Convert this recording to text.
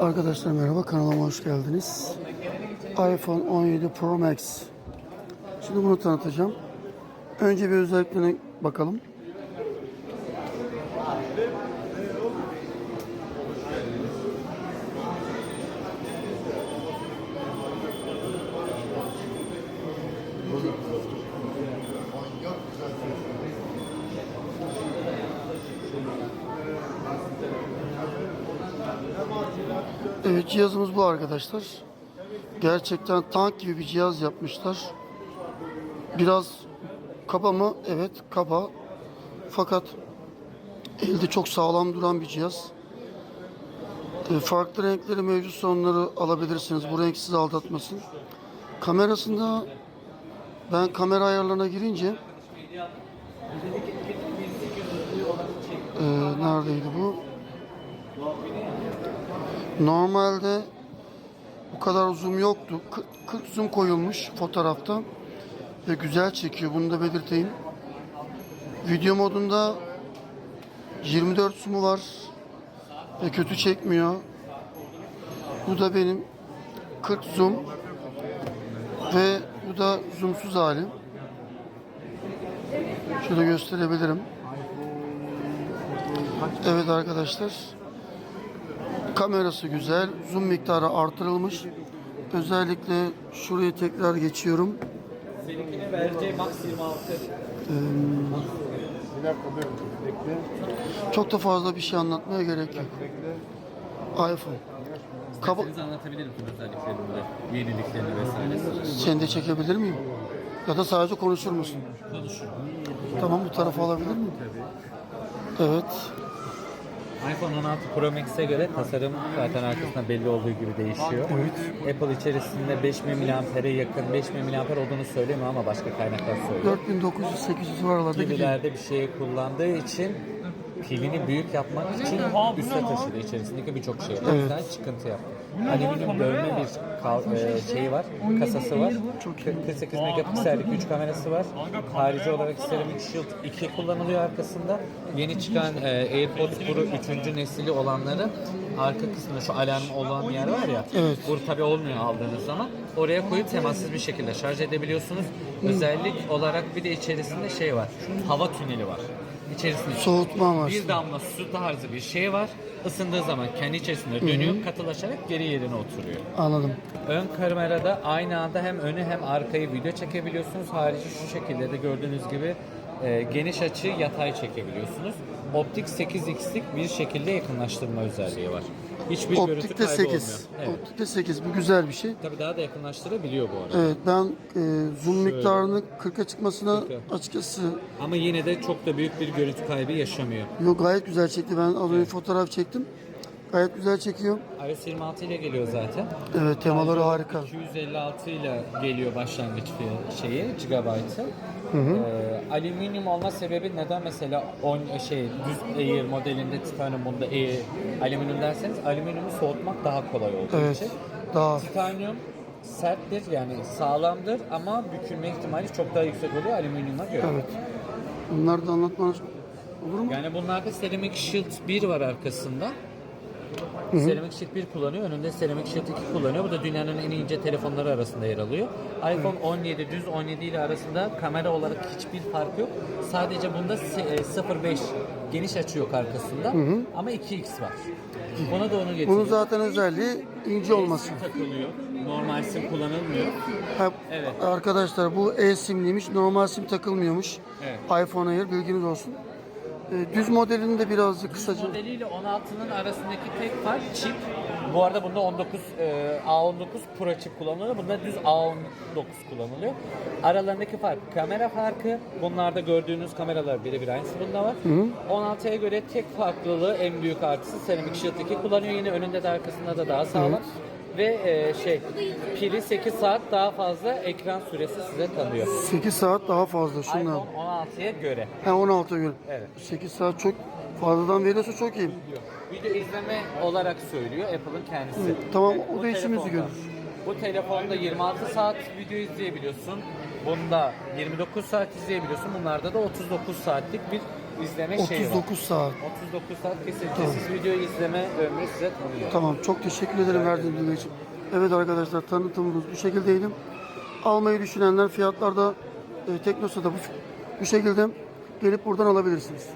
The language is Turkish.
Arkadaşlar merhaba kanalıma hoş geldiniz. iPhone 17 Pro Max. Şimdi bunu tanıtacağım. Önce bir özelliklerine bakalım. Evet cihazımız bu arkadaşlar. Gerçekten tank gibi bir cihaz yapmışlar. Biraz kaba mı? Evet kaba. Fakat elde çok sağlam duran bir cihaz. E, farklı renkleri mevcut onları alabilirsiniz. Bu renk sizi aldatmasın. Kamerasında ben kamera ayarlarına girince e, neredeydi bu? Normalde bu kadar zoom yoktu. 40, 40 zoom koyulmuş fotoğrafta ve güzel çekiyor. Bunu da belirteyim. Video modunda 24 zoom'u var ve kötü çekmiyor. Bu da benim 40 zoom ve bu da zoomsuz hali. Şöyle gösterebilirim. Evet arkadaşlar. Kamerası güzel. Zoom miktarı artırılmış. Özellikle şuraya tekrar geçiyorum. Seninkine vereceği max 26. Bir dakika. Bekle. Çok da fazla bir şey anlatmaya gerek yok. İPhone. Kaba Size anlatabilirim tüm özelliklerini yeniliklerini vesaire. Seni de çekebilir miyim? Ya da sadece konuşur musun? Konuşun. Tamam bu tarafa alabilir miyim? Evet. iPhone 16 Pro Max'e göre tasarım zaten arkasında belli olduğu gibi değişiyor. Evet. Apple içerisinde 5000 mAh'e yakın 5000 mAh olduğunu söylemiyor ama başka kaynaklar söylüyor. 4900-800 oralarda gidiyor. Pililerde bir şey kullandığı için pilini büyük yapmak için üste taşıdı içerisindeki birçok şey. O yüzden çıkıntı yaptı. Alüminyum dövme bir kal- e, şeyi var, kasası var. 48 megapiksellik 3 kamerası var. Harici olarak Ceramic Shield 2 kullanılıyor arkasında. Yeni çıkan e, AirPods Pro 3. nesili olanları arka kısmında şu alarm olan yer var ya. Evet. Bu tabi olmuyor aldığınız zaman. Oraya koyup temassız bir şekilde şarj edebiliyorsunuz. Özellik olarak bir de içerisinde şey var. Hava tüneli var. İçerisinde Soğutma var. bir damla su tarzı bir şey var. Isındığı zaman kendi içerisinde dönüyor, katılaşarak geri yerine oturuyor. Anladım. Ön kamerada aynı anda hem önü hem arkayı video çekebiliyorsunuz. Harici şu şekilde de gördüğünüz gibi e, geniş açı yatay çekebiliyorsunuz. Optik 8x'lik bir şekilde yakınlaştırma özelliği var. Hiçbir görüntü Optikte kaybı 8. olmuyor. Evet. Optikte 8. Bu güzel bir şey. Tabii daha da yakınlaştırabiliyor bu arada. Evet ben e, zoom miktarını 40'a çıkmasına Kırka. açıkçası Ama yine de çok da büyük bir görüntü kaybı yaşamıyor. yok gayet güzel çekti. Ben az önce fotoğraf çektim. Gayet güzel çekiyor. iOS 26 ile geliyor zaten. Evet temaları harika. 256 ile geliyor başlangıç fiyatı şeyi, gigabyte'ı. Ee, alüminyum olma sebebi neden mesela on, şey düz Air modelinde titanium bunda Air alüminyum derseniz alüminyumu soğutmak daha kolay olduğu Evet. için. Daha Titanium serttir yani sağlamdır ama bükülme ihtimali çok daha yüksek oluyor alüminyuma göre. evet. Bunları da anlatmanız olur mu? Yani bunlarda Ceramic Shield 1 var arkasında. Ceramic Shield 1 kullanıyor. Önünde Ceramic Shield 2 kullanıyor. Bu da dünyanın en ince telefonları arasında yer alıyor. iPhone 17 düz 17 ile arasında kamera olarak hiçbir fark yok. Sadece bunda se- e, 0.5 geniş açı yok arkasında. Ama 2x var. Buna da onu getiriyor. Bunun zaten özelliği ince olması. takılıyor. Normal sim kullanılmıyor. Ha, Evet. Arkadaşlar bu e-simliymiş. Normal sim takılmıyormuş. Evet. iPhone Air bilginiz olsun. E, düz modelini de birazcık kısaca modeliyle 16'nın arasındaki tek fark çip. Bu arada bunda 19 e, A19 Pro çip kullanılıyor. Bunda düz A19 kullanılıyor. Aralarındaki fark kamera farkı. Bunlarda gördüğünüz kameralar birebir aynısı bunda var. 16'ya göre tek farklılığı en büyük artısı Ceramic Shield 2 kullanıyor. Yine önünde de arkasında da daha sağlam. Ve e, şey pili 8 saat daha fazla ekran süresi size tanıyor. 8 saat daha fazla şundan. iPhone 16'ya göre. Ha 16 gün. Evet. 8 saat çok fazladan veriyorsa çok iyi. Video izleme olarak söylüyor Apple'ın kendisi. tamam, Evet, o bu da işimizi telefonda- görür. Bu telefonda 26 saat video izleyebiliyorsun. Bunda 29 saat izleyebiliyorsun. Bunlarda da 39 saatlik bir izleme şeyi var. 39 saat. 39 saat kesintisiz video izleme ömrü size tanıyor. Tamam çok teşekkür ederim verdiğiniz bilgi için. Evet arkadaşlar tanıtımımız bu şekildeydi. Almayı düşünenler fiyatlarda e, Teknosa'da bu, bu şekilde gelip buradan alabilirsiniz.